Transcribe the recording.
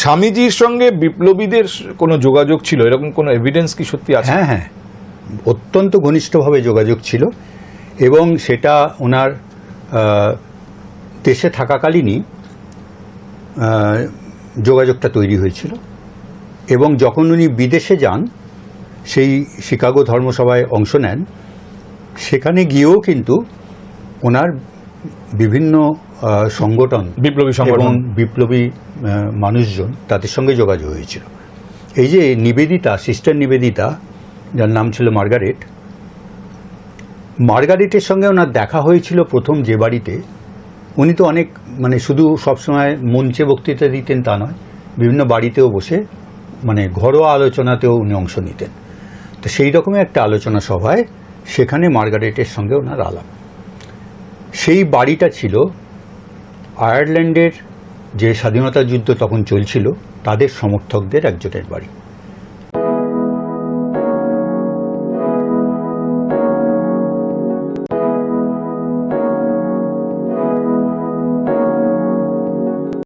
স্বামীজির সঙ্গে বিপ্লবীদের কোনো যোগাযোগ ছিল? এরকম কোনো এভিডেন্স কি সত্যি আছে? হ্যাঁ হ্যাঁ। অত্যন্ত ঘনিষ্ঠভাবে যোগাযোগ ছিল এবং সেটা ওনার দেশে থাকাকালীনই যোগাযোগটা তৈরি হয়েছিল এবং যখন উনি বিদেশে যান, সেই শিকাগো ধর্মসভায় অংশ নেন, সেখানে গিয়েও কিন্তু ওনার বিভিন্ন সংগঠন বিপ্লবী সংগঠন। বিপ্লবী মানুষজন তাদের সঙ্গে যোগাযোগ হয়েছিল। এই যে নিবেদিতা সিস্টার নিবেদিতা যার নাম ছিল মার্গারেট মার্গারেটের সঙ্গে ওনার দেখা হয়েছিল প্রথম যে বাড়িতে। উনি তো অনেক মানে শুধু সবসময় মঞ্চে বক্তৃতা দিতেন তা নয় বিভিন্ন বাড়িতেও বসে মানে ঘরোয়া আলোচনাতেও উনি অংশ নিতেন। তো সেই রকমই একটা আলোচনা সভায় সেখানে মার্গারেটের সঙ্গে ওনার আলাপ। সেই বাড়িটা ছিল আয়ারল্যান্ডের যে স্বাধীনতা যুদ্ধ তখন চলছিল তাদের সমর্থকদের একজনের বাড়ি।